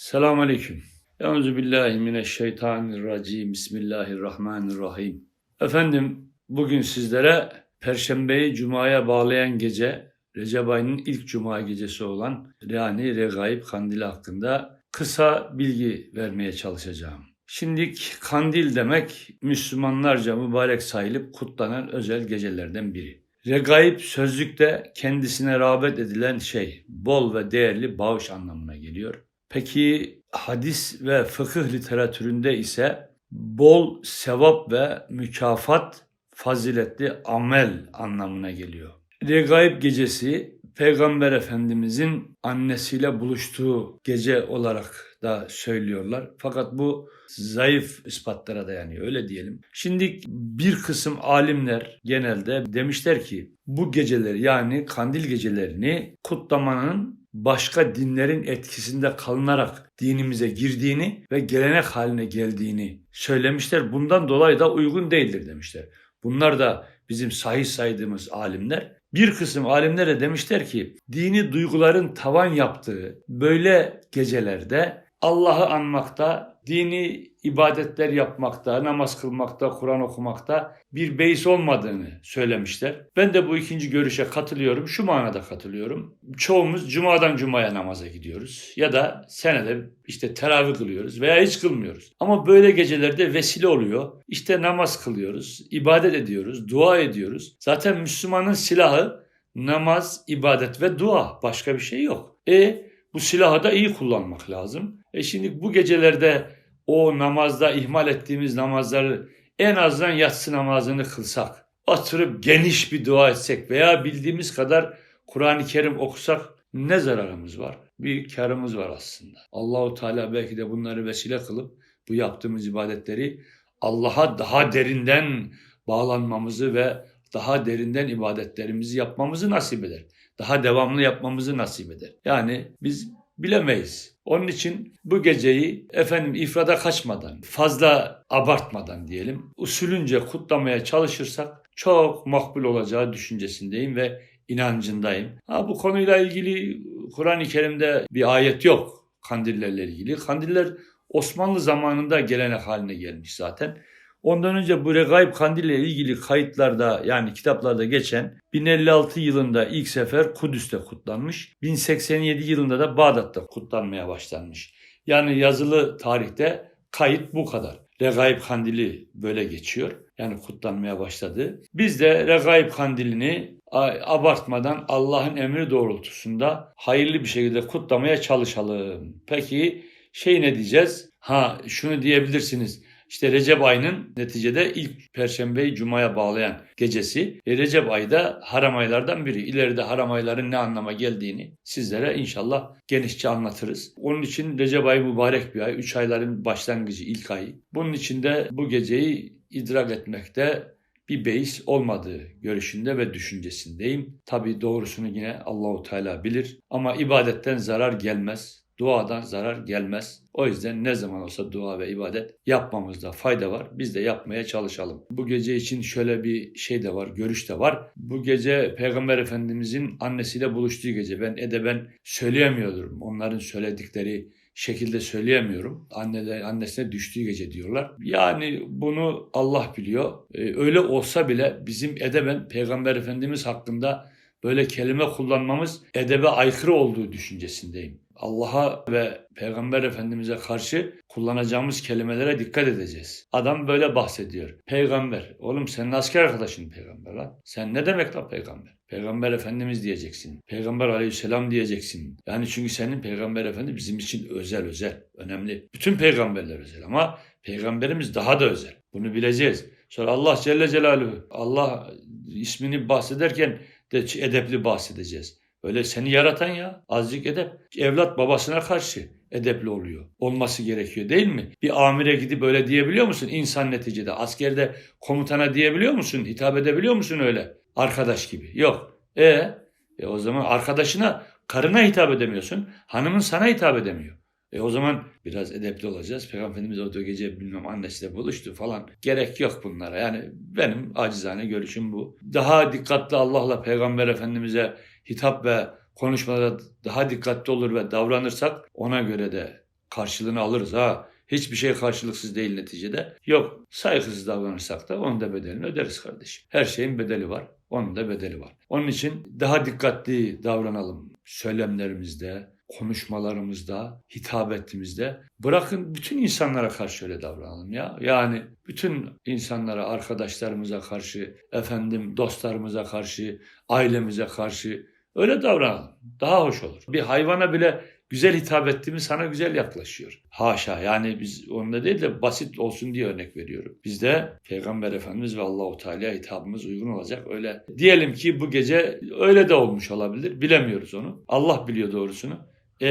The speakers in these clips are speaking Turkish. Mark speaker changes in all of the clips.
Speaker 1: Selamun Aleyküm. Euzu billahi mineşşeytanirracim. Bismillahirrahmanirrahim. Efendim bugün sizlere Perşembeyi Cuma'ya bağlayan gece Recep ayının ilk Cuma gecesi olan yani Regaib Kandili hakkında kısa bilgi vermeye çalışacağım. Şimdilik kandil demek Müslümanlarca mübarek sayılıp kutlanan özel gecelerden biri. Regaib sözlükte kendisine rağbet edilen şey, bol ve değerli bağış anlamına geliyor. Peki hadis ve fıkıh literatüründe ise bol sevap ve mükafat faziletli amel anlamına geliyor. Regaib gecesi Peygamber Efendimizin annesiyle buluştuğu gece olarak da söylüyorlar. Fakat bu zayıf ispatlara dayanıyor öyle diyelim. Şimdi bir kısım alimler genelde demişler ki bu geceleri yani kandil gecelerini kutlamanın başka dinlerin etkisinde kalınarak dinimize girdiğini ve gelenek haline geldiğini söylemişler. Bundan dolayı da uygun değildir demişler. Bunlar da bizim sahih saydığımız alimler. Bir kısım alimler de demişler ki dini duyguların tavan yaptığı böyle gecelerde Allah'ı anmakta, dini ibadetler yapmakta, namaz kılmakta, Kur'an okumakta bir beis olmadığını söylemişler. Ben de bu ikinci görüşe katılıyorum. Şu manada katılıyorum. Çoğumuz cumadan cumaya namaza gidiyoruz. Ya da senede işte teravih kılıyoruz veya hiç kılmıyoruz. Ama böyle gecelerde vesile oluyor. İşte namaz kılıyoruz, ibadet ediyoruz, dua ediyoruz. Zaten Müslümanın silahı namaz, ibadet ve dua. Başka bir şey yok. E bu silahı da iyi kullanmak lazım. E şimdi bu gecelerde o namazda ihmal ettiğimiz namazları en azından yatsı namazını kılsak, oturup geniş bir dua etsek veya bildiğimiz kadar Kur'an-ı Kerim okusak ne zararımız var? Bir karımız var aslında. Allahu Teala belki de bunları vesile kılıp bu yaptığımız ibadetleri Allah'a daha derinden bağlanmamızı ve daha derinden ibadetlerimizi yapmamızı nasip eder. Daha devamlı yapmamızı nasip eder. Yani biz bilemeyiz. Onun için bu geceyi efendim ifrada kaçmadan, fazla abartmadan diyelim, usulünce kutlamaya çalışırsak çok makbul olacağı düşüncesindeyim ve inancındayım. Ha bu konuyla ilgili Kur'an-ı Kerim'de bir ayet yok kandillerle ilgili. Kandiller Osmanlı zamanında gelenek haline gelmiş zaten. Ondan önce bu regaib kandil ile ilgili kayıtlarda yani kitaplarda geçen 1056 yılında ilk sefer Kudüs'te kutlanmış. 1087 yılında da Bağdat'ta kutlanmaya başlanmış. Yani yazılı tarihte kayıt bu kadar. Regaib kandili böyle geçiyor. Yani kutlanmaya başladı. Biz de Regaib kandilini abartmadan Allah'ın emri doğrultusunda hayırlı bir şekilde kutlamaya çalışalım. Peki şey ne diyeceğiz? Ha şunu diyebilirsiniz. İşte Recep ayının neticede ilk Perşembeyi Cuma'ya bağlayan gecesi. E Recep ayı da haram aylardan biri. İleride haram ayların ne anlama geldiğini sizlere inşallah genişçe anlatırız. Onun için Recep ayı mübarek bir ay. Üç ayların başlangıcı ilk ayı. Bunun için de bu geceyi idrak etmekte bir beis olmadığı görüşünde ve düşüncesindeyim. Tabi doğrusunu yine Allahu Teala bilir ama ibadetten zarar gelmez. Duadan zarar gelmez. O yüzden ne zaman olsa dua ve ibadet yapmamızda fayda var. Biz de yapmaya çalışalım. Bu gece için şöyle bir şey de var, görüş de var. Bu gece Peygamber Efendimizin annesiyle buluştuğu gece. Ben edeben söyleyemiyorum. Onların söyledikleri şekilde söyleyemiyorum. Anneler, annesine düştüğü gece diyorlar. Yani bunu Allah biliyor. Ee, öyle olsa bile bizim edeben Peygamber Efendimiz hakkında böyle kelime kullanmamız edebe aykırı olduğu düşüncesindeyim. Allah'a ve Peygamber Efendimiz'e karşı kullanacağımız kelimelere dikkat edeceğiz. Adam böyle bahsediyor. Peygamber. Oğlum senin asker arkadaşın peygamber lan. Sen ne demek lan peygamber? Peygamber Efendimiz diyeceksin. Peygamber aleyhisselam diyeceksin. Yani çünkü senin peygamber efendi bizim için özel özel. Önemli. Bütün peygamberler özel ama peygamberimiz daha da özel. Bunu bileceğiz. Sonra Allah Celle Celaluhu Allah ismini bahsederken de edepli bahsedeceğiz. Öyle seni yaratan ya azıcık edep. Evlat babasına karşı edepli oluyor. Olması gerekiyor değil mi? Bir amire gidip öyle diyebiliyor musun? İnsan neticede. Askerde komutana diyebiliyor musun? Hitap edebiliyor musun öyle? Arkadaş gibi. Yok. E, e o zaman arkadaşına, karına hitap edemiyorsun. Hanımın sana hitap edemiyor. E o zaman biraz edepli olacağız. Peygamber Efendimiz o gece bilmem annesiyle buluştu falan. Gerek yok bunlara. Yani benim acizane görüşüm bu. Daha dikkatli Allah'la Peygamber Efendimiz'e hitap ve konuşmalara daha dikkatli olur ve davranırsak ona göre de karşılığını alırız ha. Hiçbir şey karşılıksız değil neticede. Yok saygısız davranırsak da onun da bedelini öderiz kardeşim. Her şeyin bedeli var. Onun da bedeli var. Onun için daha dikkatli davranalım söylemlerimizde, konuşmalarımızda, hitap ettiğimizde. Bırakın bütün insanlara karşı öyle davranalım ya. Yani bütün insanlara, arkadaşlarımıza karşı, efendim dostlarımıza karşı, ailemize karşı öyle davranalım. Daha hoş olur. Bir hayvana bile güzel hitap ettiğimiz sana güzel yaklaşıyor. Haşa yani biz onunla değil de basit olsun diye örnek veriyorum. Bizde Peygamber Efendimiz ve Allahu Teala'ya hitabımız uygun olacak. Öyle diyelim ki bu gece öyle de olmuş olabilir. Bilemiyoruz onu. Allah biliyor doğrusunu. E,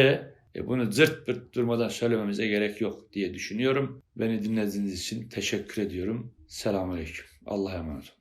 Speaker 1: e bunu zırt pırt durmadan söylememize gerek yok diye düşünüyorum. Beni dinlediğiniz için teşekkür ediyorum. Selamünaleyküm. Allah'a emanet olun.